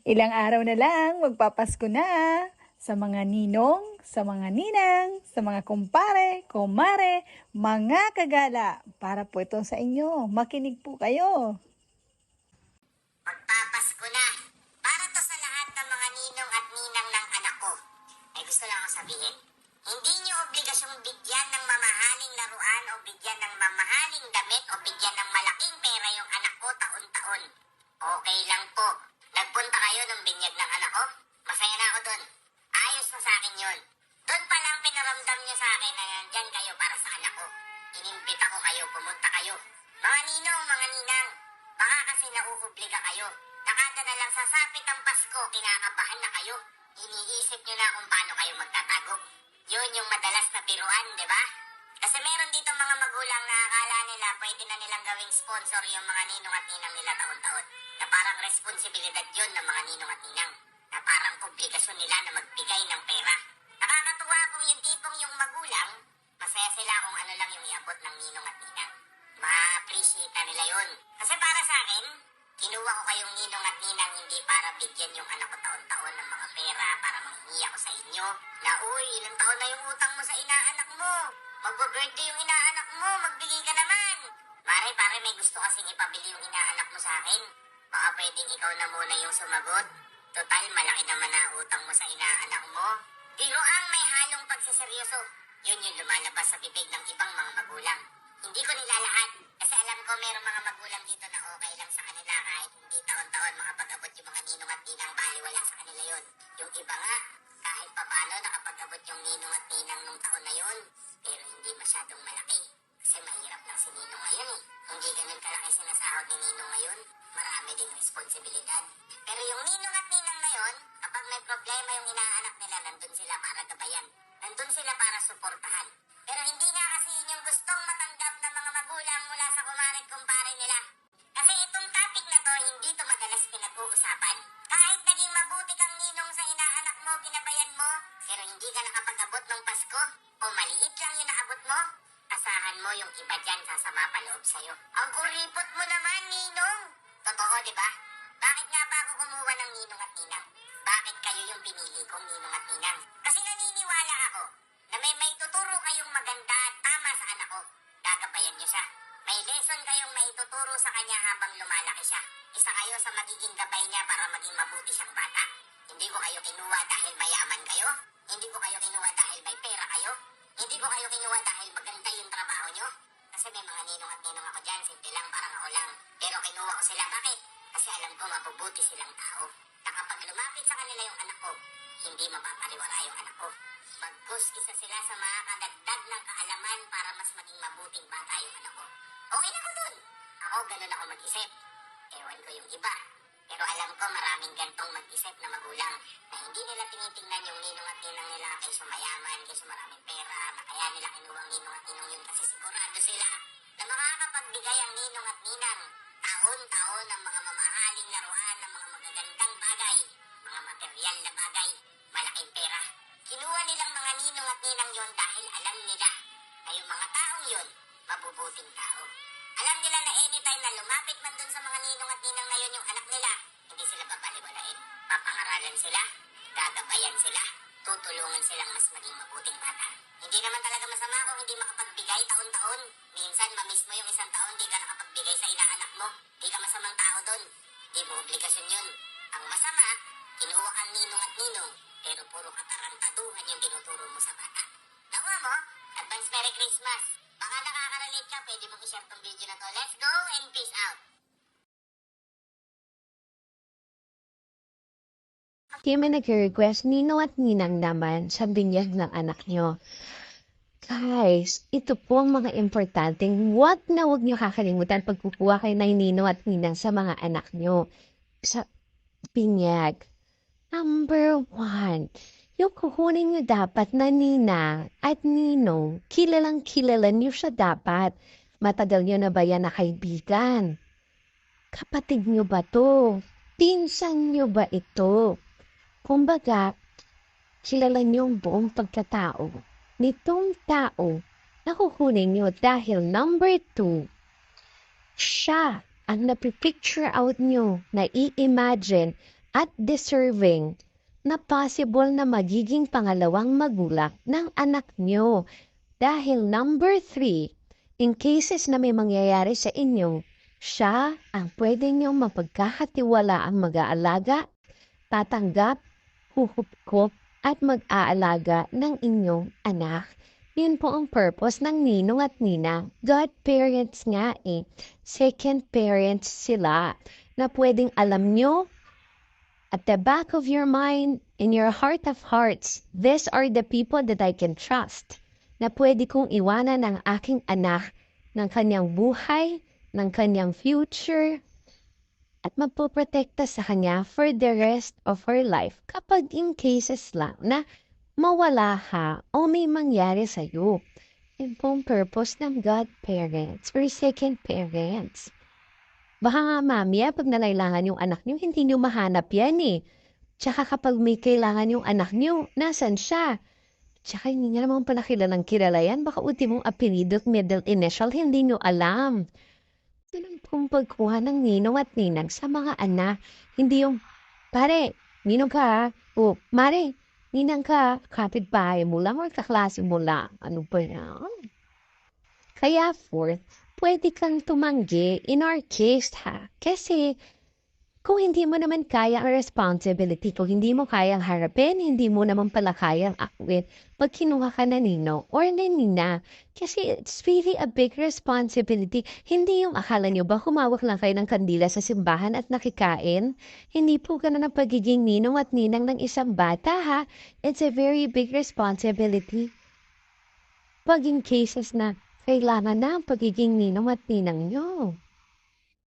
Ilang araw na lang, magpapasko na. Sa mga ninong, sa mga ninang, sa mga kumpare, kumare, mga kagala. Para po ito sa inyo. Makinig po kayo. Magpapasko na. Para to sa lahat ng mga ninong at ninang ng anak ko. Ay gusto lang akong sabihin, hindi niyo obligasyong bigyan ng mamahaling laruan o bigyan ng mamahaling damit o bigyan ng malaking Inimbita ko kayo, pumunta kayo. Mga ninong, mga ninang, baka kasi nauobliga kayo. Nakada na lang sasapit ang Pasko, kinakabahan na kayo. Iniisip nyo na kung paano kayo magtatago. Yun yung madalas na biruan, di ba? Kasi meron dito mga magulang na akala nila pwede na nilang gawing sponsor yung mga ninong at ninang nila taon-taon. Na parang responsibilidad yun ng mga ninong at ninang. Na parang obligasyon nila na magbigay ng pera. Ako sa inyo. Na ilang taon na yung utang mo sa inaanak mo. Magbo-birthday yung inaanak mo, magbigay ka naman. Mare, pare, may gusto kasing ipabili yung inaanak mo sa akin. Baka pwedeng ikaw na muna yung sumagot. Total, malaki naman na utang mo sa inaanak mo. Biroang may halong pagsiseryoso. Yun yung lumalabas sa bibig ng ibang mga magulang. Hindi ko nilalahat kasi alam ko merong mga magulang dito na okay lang sa kanila kahit hindi taon-taon makapag-abot yung mga ninong at ninang baliwala sa kanila yun. Yung iba nga, kahit papano nakapag-abot yung ninong at ninang nung taon na yun, pero hindi masyadong malaki. Kasi mahirap lang si Ninong ngayon eh. Hindi ganun kalaki sinasahod ni Ninong ngayon. Marami ding responsibilidad. Pero yung Ninong at Ninang na yun, kapag may problema yung inaanak nila, nandun sila para gabayan. Nandun sila para suportahan. Pero hindi nga kasi yun yung gustong matanggap ng mga magulang mula sa kumarin kumpare nila. Kasi itong topic na to, hindi to madalas pinag-uusapan. Ka nakapag-abot ng Pasko, o maliit lang yung naabot mo, asahan mo yung iba dyan sasama pa loob sa'yo. Ang kuripot mo naman, ninong! Totoo, di ba? Bakit nga ba ako kumuha ng ninong at ninang? Bakit kayo yung pinili kong ninong at ninang? Kasi naniniwala ako na may may tuturo kayong maganda at tama sa anak ko. Gagabayan niyo siya. May lesson kayong maituturo sa kanya habang lumalaki siya. Isa kayo sa magiging gabay niya para maging mabuti siyang bata. Hindi ko kayo kinuha dahil mayaman kayo. Hindi ko kayo kinuha dahil may pera kayo. Hindi ko kayo kinuha dahil maganda yung trabaho niyo. Kasi may mga ninong at ninong ako dyan, simple lang, parang ako lang. Pero kinuha ko sila, bakit? Kasi alam ko mabubuti silang tao. Na kapag lumapit sa kanila yung anak ko, hindi mapapaliwara yung anak ko. Bagkus isa sila sa mga kadagdag ng kaalaman para mas maging mabuting bata yung anak ko. Okay na ko dun. Ako ganun ako mag-isip. Ewan ko yung iba. Pero alam ko maraming gantong mag-isip na magulang na hindi nila tinitingnan yung ninong at ninang nila kaysa mayaman, kaysa maraming pera, na kaya nila kinuwang ninong at ninong yun kasi sigurado sila na makakapagbigay ang ninong at ninang taon-taon ng mga mamahaling laruan ng mga magagandang bagay, mga material na bagay, malaking pera. Kinuha nilang mga ninong at ninang yon dahil alam nila na yung mga taong yon mabubuting tao. Alam nila na anytime na lumapit man dun sa mga sila, gagabayan sila, tutulungan silang mas maging mabuting bata. Hindi naman talaga masama kung hindi makapagbigay taon-taon. Minsan, mamiss mo yung isang taon, di ka nakapagbigay sa inaanak mo. Di ka masamang tao dun. Di mo obligasyon yun. Ang masama, kinuha kang ninong at ninong, pero puro katarantaduhan yung tinuturo mo sa bata. Nakuha mo? Advance Merry Christmas! Baka nakaka-relate ka, pwede mong i-share tong video na to. Let's go and peace out! Kayo may nag-request, Nino at Ninang naman sa binyag ng anak nyo. Guys, ito po ang mga importanteng wag na wag nyo kakalimutan pag kukuha kayo ng Nino at Ninang sa mga anak nyo. Sa binyag. Number one, yung kukunin nyo dapat na Ninang at Ninong, kilalang kilala nyo siya dapat. Matagal nyo na ba yan na kaibigan? Kapatid nyo ba to? Pinsan nyo ba ito? Kumbaga, kilala niyo ang buong pagkatao nitong tao na kukunin niyo dahil number two, siya ang napipicture out niyo na i-imagine at deserving na possible na magiging pangalawang magulang ng anak nyo. Dahil number three, in cases na may mangyayari sa inyo, siya ang pwede niyong mapagkakatiwala ang mag-aalaga, tatanggap, huhup at mag-aalaga ng inyong anak. Yun po ang purpose ng ninong at nina. Godparents nga eh. Second parents sila na pwedeng alam nyo at the back of your mind, in your heart of hearts, these are the people that I can trust na pwede kong iwanan ng aking anak ng kanyang buhay, ng kanyang future, at magpoprotekta sa kanya for the rest of her life kapag in cases lang na mawala ha o may mangyari sa'yo. Yun po ang purpose ng godparents or second parents. Baka nga mamaya pag nalailangan yung anak niyo, hindi niyo mahanap yan eh. Tsaka kapag may kailangan yung anak niyo, nasan siya? Tsaka hindi niya naman pala kilalang kilala yan. Baka ultimong apelido at middle initial, hindi niyo alam. Ang pong pagkuha ng ninong at ninang sa mga anak. Hindi yung, pare, ninong ka ha? O, mare, ninang ka, kapitbahay mo lang or kaklase mo lang. Ano ba yan? Kaya fourth, pwede kang tumanggi in our case ha. Kasi kung hindi mo naman kaya ang responsibility, kung hindi mo kayang harapin, hindi mo naman pala kayang akwit, pag kinuha ka na nino or nanina, kasi it's really a big responsibility. Hindi yung akala nyo ba humawak lang kayo ng kandila sa simbahan at nakikain? Hindi po ganun ang pagiging ninong at ninang ng isang bata ha. It's a very big responsibility. Pag in cases na kailangan na ang pagiging ninong at ninang nyo.